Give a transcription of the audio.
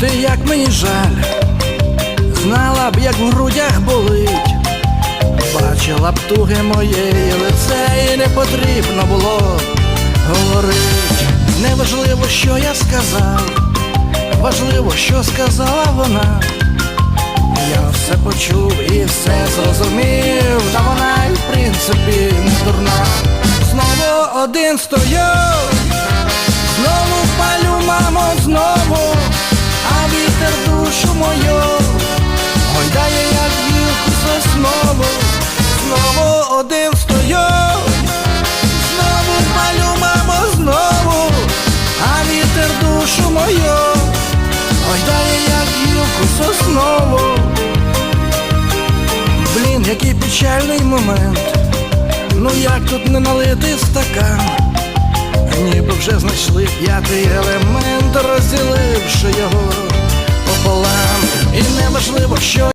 ти, як мені жаль, знала б, як в грудях болить, бачила б туги моєї лице, і не потрібно було говорить. Неважливо, що я сказав, важливо, що сказала вона. Я все почув і все зрозумів, та вона й в принципі не дурна. Знову один стою, один стою, знову палю, мамо, знову, а вітер душу мою, гойдає, як гілку соснову. Блін, який печальний момент. Ну як тут не налити стакан? Ніби вже знайшли п'ятий елемент, розділивши його пополам. І неважливо, що